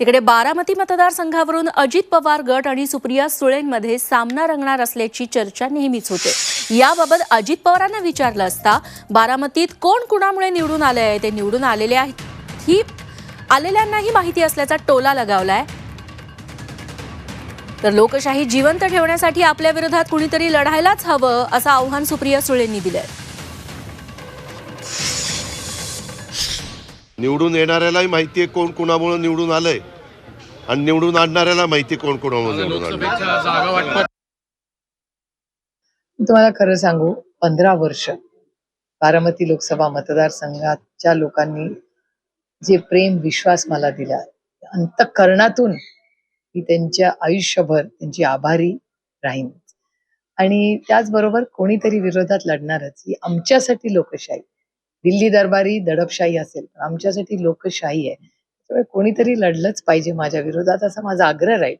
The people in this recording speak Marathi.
तिकडे बारामती मतदारसंघावरून अजित पवार गट आणि सुप्रिया सुळेंमध्ये सामना रंगणार असल्याची चर्चा नेहमीच होते. याबाबत अजित पवारांना विचारलं असता बारामतीत कोण कुणामुळे निवडून आले आहे ते निवडून आलेले आहेत. ही आलेल्यांनाही माहिती असल्याचा टोला लगावलाय. तर लोकशाही जिवंत ठेवण्यासाठी आपल्या विरोधात कुणीतरी लढायलाच हवं असं आव्हान सुप्रिया सुळेंनी दिलंय. निवडून येणाऱ्यालाही माहिती आहे कोण कोणामुळे निवडून आलंय. आणि निवडून आणणाऱ्याला माहिती कोण कोणामुळे निवडून मी तुम्हाला खरं सांगू पंधरा वर्ष बारामती लोकसभा मतदारसंघाच्या लोकांनी जे प्रेम विश्वास मला दिला अंतकरणातून मी त्यांच्या आयुष्यभर त्यांची आभारी राहीन. आणि त्याचबरोबर कोणीतरी विरोधात लढणारच ही आमच्यासाठी लोकशाही. दिल्ली दरबारी दडपशाही असेल. आमच्यासाठी लोकशाही आहे. त्यामुळे कोणीतरी लढलंच पाहिजे माझ्या विरोधात असा माझा आग्रह राहील.